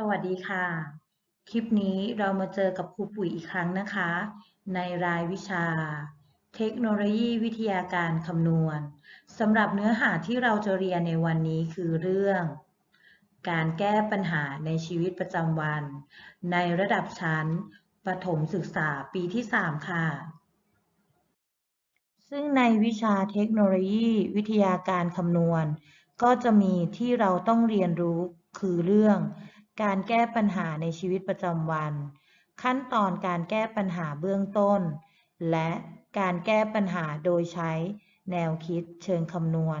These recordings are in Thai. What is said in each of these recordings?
สวัสดีค่ะ คลิปนี้เรามาเจอกับครูปุ๋ยอีกครั้งนะคะ ในรายวิชา เทคโนโลยีวิทยาการคำนวณสำหรับเนื้อหาที่เราจะเรียนในวันนี้คือเรื่อง การแก้ปัญหาในชีวิตประจำวัน ในระดับชั้น ประถมศึกษาปีที่ 3 ค่ะ ซึ่งในวิชาเทคโนโลยีวิทยาการคำนวณ ก็จะมีที่เราต้องเรียนรู้คือเรื่อง การแก้ปัญหาในชีวิตประจำวัน ขั้นตอนการแก้ปัญหาเบื้องต้น และการแก้ปัญหาโดยใช้แนวคิดเชิงคำนวณ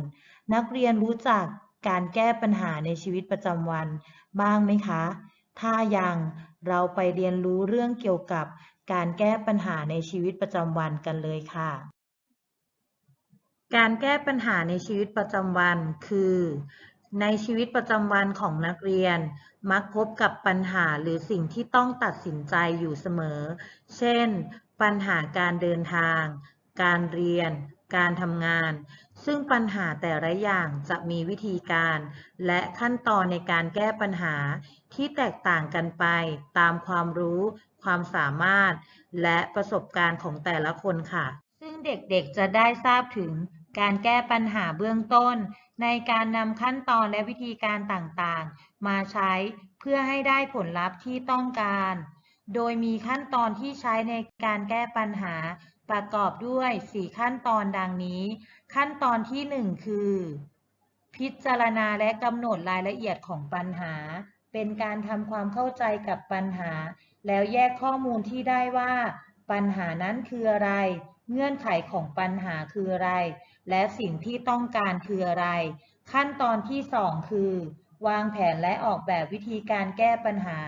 นักเรียนรู้จักการแก้ปัญหาในชีวิตประจำวันบ้างไหมคะ ถ้ายังเราไปเรียนรู้เรื่องเกี่ยวกับการแก้ปัญหาในชีวิตประจำวันกันเลยค่ะ การแก้ปัญหาในชีวิตประจำวันคือ ในชีวิตประจำวันของนักเรียน มักพบกับปัญหาหรือสิ่งที่ต้องตัดสินใจอยู่เสมอ เช่น ปัญหาการเดินทาง การเรียน การทำงาน ซึ่งปัญหาแต่ละอย่างจะมีวิธีการ และขั้นตอนในการแก้ปัญหาที่แตกต่างกันไปตามความรู้ ความสามารถ และประสบการณ์ของแต่ละคนค่ะ ซึ่งเด็กๆจะได้ทราบถึงการแก้ปัญหาเบื้องต้น ในการนำขั้นตอนและวิธีการต่างๆ มาใช้เพื่อให้ได้ผลลัพธ์ที่ต้องการ โดยมีขั้นตอนที่ใช้ในการแก้ปัญหาประกอบด้วย 4 ขั้นตอนดังนี้ ขั้นตอนที่ 1 คือ พิจารณาและกำหนดรายละเอียดของปัญหา เป็นการทำความเข้าใจกับปัญหา แล้วแยกข้อมูลที่ได้ว่า ปัญหานั้นคืออะไร เงื่อนไขของปัญหาคืออะไร และสิ่งที่ต้องการคืออะไร ขั้นตอนที่ 2 คือ วางแผนและออกแบบวิธีการแก้ปัญหา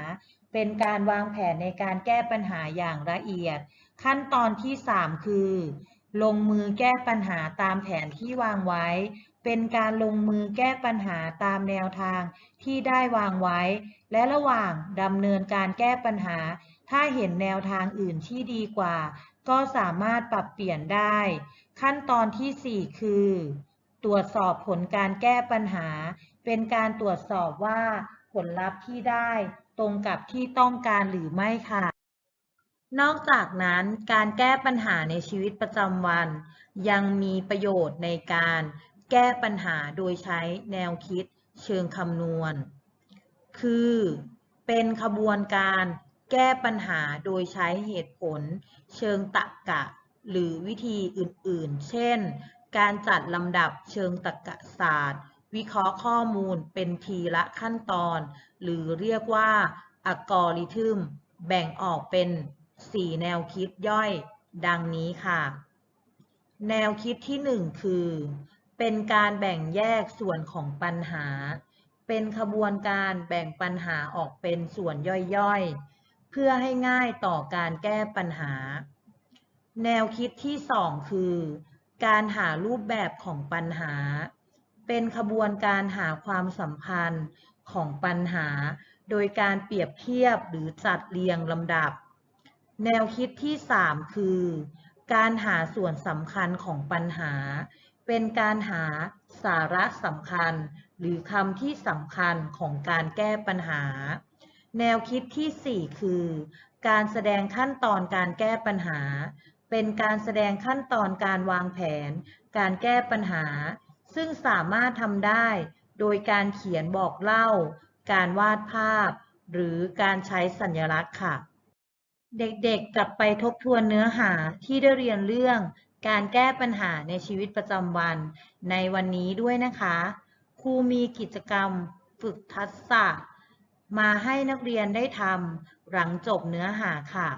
เป็นการวางแผนในการแก้ปัญหาอย่างละเอียด ขั้นตอนที่ 3 คือ ลงมือแก้ปัญหาตามแผนที่วางไว้ เป็นการลงมือแก้ปัญหาตามแนวทางที่ได้วางไว้ และระหว่างดำเนินการแก้ปัญหา ถ้าเห็นแนวทางอื่นที่ดีกว่า ก็สามารถปรับเปลี่ยนได้ ขั้นตอนที่ 4 คือ ตรวจสอบผลการแก้ปัญหา เป็นการตรวจสอบว่าผลลัพธ์ที่ได้ตรงกับที่ต้องการหรือไม่ค่ะ นอกจากนั้นการแก้ปัญหาในชีวิตประจำวัน ยังมีประโยชน์ในการแก้ปัญหาโดยใช้แนวคิดเชิงคำนวณ คือเป็นขบวนการ แก้ปัญหาโดยใช้เหตุผล เชิงตรรกะ หรือวิธีอื่นๆ เช่น การจัดลำดับเชิงตรรกศาสตร์ วิเคราะห์ข้อมูลเป็นทีละขั้นตอน หรือเรียกว่าอัลกอริทึม แบ่งออกเป็น 4 แนวคิดย่อย ดังนี้ค่ะ แนวคิดที่ 1 คือ เป็นการแบ่งแยกส่วนของปัญหา เป็นขบวนการแบ่งปัญหาออกเป็นส่วนย่อยๆ เพื่อให้ง่ายต่อการแก้ปัญหา แนวคิดที่ 2 คือ การหารูปแบบของปัญหา เป็นขบวนการหาความสัมพันธ์ของปัญหา โดยการเปรียบเทียบหรือจัดเรียงลำดับ แนวคิดที่ 3 คือ การหาส่วนสำคัญของปัญหา เป็นการหาสาระสำคัญ หรือคำที่สำคัญของการแก้ปัญหา แนวคิดที่ 4 คือ การแสดงขั้นตอนการแก้ปัญหา เป็นการแสดงขั้นตอนการวางแผน การแก้ปัญหา ซึ่งสามารถทำได้ โดยการเขียนบอกเล่า การวาดภาพ หรือการใช้สัญลักษณ์ค่ะ เด็กๆ กลับไปทบทวนเนื้อหาที่ได้เรียนเรื่องการแก้ปัญหาในชีวิตประจำวัน ในวันนี้ด้วยนะคะ ครูมีกิจกรรม ฝึกทักษะ มาให้นักเรียนได้ทำหลังจบเนื้อหาค่ะ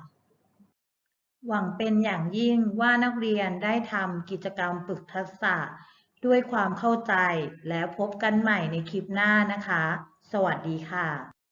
หวังเป็นอย่างยิ่งว่านักเรียนได้ทำกิจกรรมฝึกทักษะ ด้วยความเข้าใจแล้วพบกันใหม่ในคลิปหน้านะคะ สวัสดีค่ะ